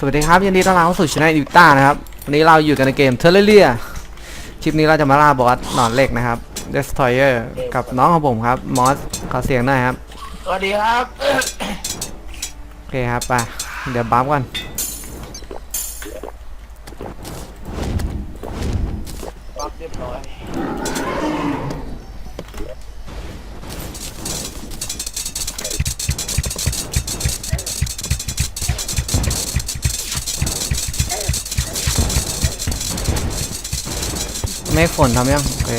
สวัสดีครับยินดีต้อนรับเข้าสู่ช anel อิต้านะครับ วันนี้เราอยู่กันในเกมเทเลเรียคลิปนี้เราจะมาล่าบอสหนอนเหล็กนะครับ Destroyer กับน้องของผมครับมอสขอเสียงหน่อยครับ สวัสดีครับ โอเคครับไปเดี๋ยวบัฟกันปั๊บเรียบร้อย เมฆฝนทำยังโอเค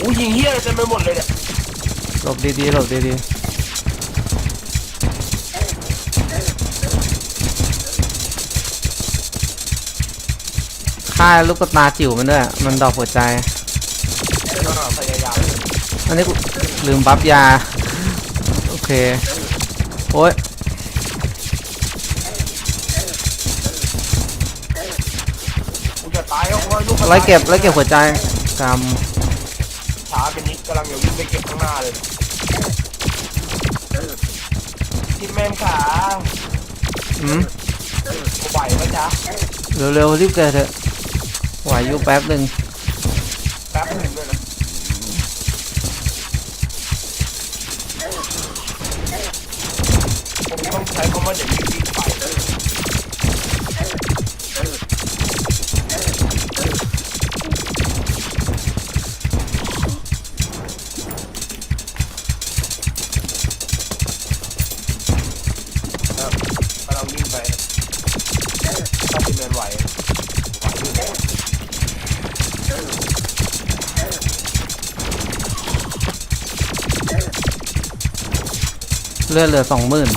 อู้ยิงเฮียอะไรเต็มไปหมดเลยเนี่ยหลบดีๆหลบดีๆฆ่าลูกกระตาจิ๋วมันด้วย มันดอกหัวใจ ก็พยายามอันนี้กูลืมบัฟยา โอเค โอ้ย ตายแล้วเพราะว่าลูกไล่เก็บไล่เก็บหัวใจกช้าเป็นนิดกำลังจะวิ่งไปเก็บข้างหน้าเลยทีมแมนขาำอืมกูไหวไหมจ๊ะเร็วๆรีบเกิดเถอะไหวอยู่แป๊บหนึ่งแป๊บหนึ่งด้วยนะผมต้องใช้คำว่าเดี๋ยววิ่ง ถ้าทีมแมนไหวไหวอยู่แล้วเลือดเหลือสองหมื่น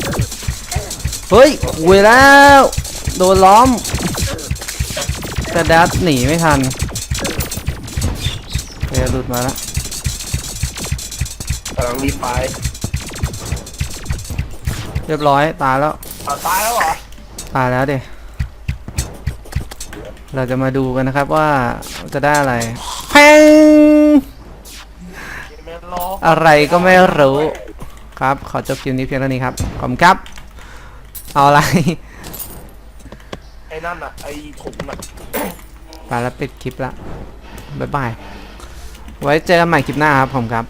เฮ้ยหวยแล้ว โดนล้อม แต่ดัดหนีไม่ทันโอเคหลุดมาแล้วกำลังรีบไปเรียบร้อยตายแล้วอะตายแล้วเหรอ ตายแล้วเด็ เราจะมาดูกันนะครับว่าจะได้อะไรแพงทีมแมนรออะไรก็ไม่รู้ ครับ ขอจบคลิปนี้เพียงเท่านี้ครับ ขอบคุณครับ เอาอะไร ไอ้นั่นอะไอ้ถุงน่ะไปแล้วปิดคลิปละบ๊ายบาย ไว้เจอกันใหม่คลิปหน้าครับผมครับ